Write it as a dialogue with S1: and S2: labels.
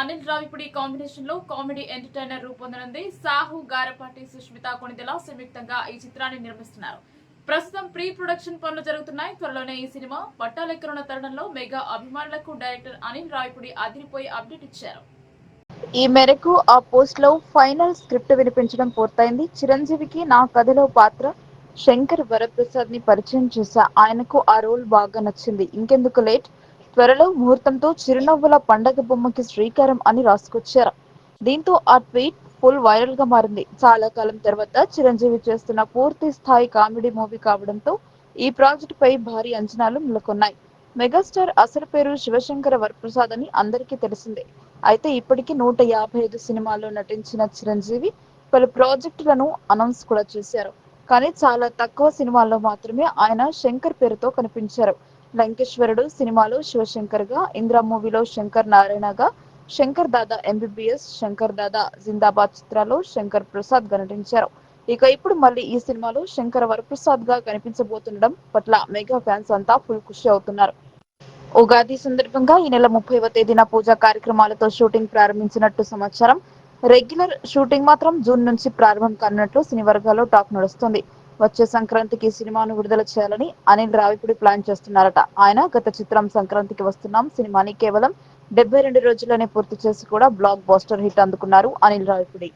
S1: అనిల్ రావిపుడి కాంబినేషన్లో comedy entertainer రూపొందనుంది. సాహు గారపాటి సుష్మిత కొణిదెల సంయుక్తంగా ఈ చిత్రాన్ని నిర్మిస్తున్నారు. ప్రస్తుతం ప్రీ ప్రొడక్షన్ పనులు జరుగుతున్నాయి. త్వరలోనే ఈ సినిమా పట్టాలెక్కనున్న తరుణంలో మెగా అభిమానులకు డైరెక్టర్ అనిల్ రావిపుడి అదిరిపోయి అప్డేట్ ఇచ్చారు.
S2: ఈ మేరకు ఆ పోస్ట్లో ఫైనల్ స్క్రిప్ట్ వినిపించడం పూర్తయింది. చిరంజీవికి నా కథలో పాత్ర శంకర్ వరప్రసాద్ని పరిచయం చేశా. ఆయనకు ఆ రోల్ బాగా నచ్చింది. ఇంకెందుకు లేట్? త్వరలో ముహూర్తంతో చిరునవ్వుల పండగ బొమ్మకి శ్రీకారం అని రాసుకొచ్చారు. దీంతో ఆ ట్వీట్ ఫుల్ వైరల్గా మారింది. చాలా కాలం తర్వాత చిరంజీవి చేస్తున్న పూర్తి స్థాయి కామెడీ మూవీ కావడంతో ఈ ప్రాజెక్ట్ పై భారీ అంచనాలు నెలకొన్నాయి. మెగాస్టార్ అసలు పేరు శివశంకర వరప్రసాద్ అని అందరికీ తెలిసిందే. అయితే ఇప్పటికీ నూట యాభై ఐదు సినిమాల్లో నటించిన చిరంజీవి పలు ప్రాజెక్టులను అనౌన్స్ కూడా చేశారు. కానీ చాలా తక్కువ సినిమాల్లో మాత్రమే ఆయన శంకర్ పేరుతో కనిపించారు. లంకేశ్వరుడు సినిమాలో శివశంకర్గా ఇంద్ర మూవీలో శంకర్ నారాయణగా శంకర్ దాదా ఎంబీబీఎస్ శంకర్ దాదా జిందాబాద్ చిత్రాల్లో శంకర్ ప్రసాద్గా నటించారు ఇక ఇప్పుడు మళ్ళీ ఈ సినిమాలో శంకర్ వరప్రసాద్గా కనిపించబోతుండడం పట్ల మెగా ఫ్యాన్స్ అంతా ఫుల్ ఖుషి అవుతున్నారు. ఉగాది సందర్భంగా ఈ నెల ముప్పైవ తేదీన పూజా కార్యక్రమాలతో షూటింగ్ ప్రారంభించినట్టు సమాచారం. రెగ్యులర్ షూటింగ్ మాత్రం జూన్ నుంచి ప్రారంభం కానున్నట్లు సినీ వర్గాల్లో టాక్ నడుస్తుంది. వచ్చే సంక్రాంతికి సినిమాను విడుదల చేయాలని అనిల్ రావిపూడి ప్లాన్ చేస్తున్నారట. ఆయన గత చిత్రం సంక్రాంతికి వస్తున్నాం. సినిమాని కేవలం డెబ్బై రెండు రోజుల్లోనే పూర్తి చేసి కూడా బ్లాక్ బాస్టర్ హిట్ అందుకున్నారు అనిల్ రావిపూడి.